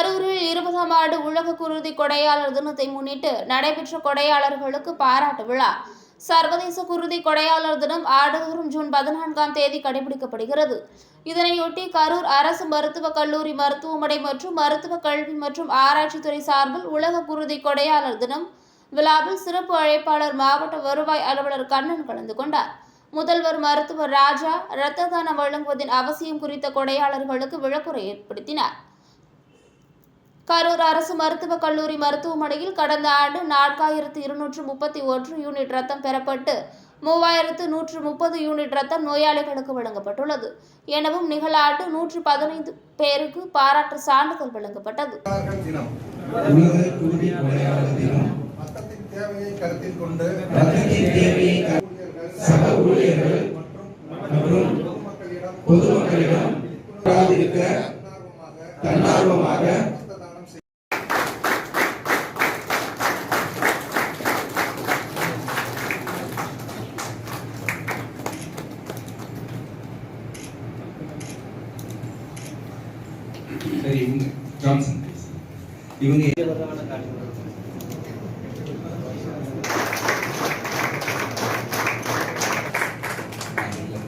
கரூரில் இருபதாம் ஆண்டு உலக குருதி கொடையாளர் தினத்தை முன்னிட்டு நடைபெற்ற கொடையாளர்களுக்கு பாராட்டு விழா. சர்வதேச குருதி கொடையாளர் தினம் ஆண்டுதோறும் ஜூன் பதினான்காம் தேதி கடைபிடிக்கப்படுகிறது. இதனையொட்டி கரூர் அரசு மருத்துவக் கல்லூரி மருத்துவமனை மற்றும் மருத்துவ கல்வி மற்றும் ஆராய்ச்சித்துறை சார்பில் உலக குருதி கொடையாளர் தினம் விழாவில் சிறப்பு அழைப்பாளர் மாவட்ட வருவாய் அலுவலர் கண்ணன் கலந்து கொண்டார். முதல்வர் மருத்துவர் ராஜா இரத்த தானம் வழங்குவதின் அவசியம் குறித்த கொடையாளர்களுக்கு விளக்குரை ஏற்படுத்தினார். கரூர் அரசு மருத்துவக் கல்லூரி மருத்துவமனையில் கடந்த ஆண்டு நான்காயிரத்து இருநூற்று முப்பத்தி ஒன்று யூனிட் ரத்தம் பெறப்பட்டு மூவாயிரத்து நூற்று முப்பது யூனிட் ரத்தம் நோயாளிகளுக்கு வழங்கப்பட்டுள்ளது எனவும் நிகழாண்டு நூற்று பதினைந்து பேருக்கு பாராட்டு சான்றிதழ் வழங்கப்பட்டது பொதுமக்களிடம் தன்னார்வமாக உலக குருதி கொடையாளர் தினம் ரத்தத்தின் தேவையை கருத்தில் கொண்டு ரத்தத்தின் தேவையை க- சக ஊழியர்கள் மற்றும் பொதுமக்களிடம் பொதுமக்களிடம் இருக்க தன்னார்வமாக தன்னார்வமாக ரத்த தானம் செய்ய சரி இவங்க ஜான்சன் இவங்க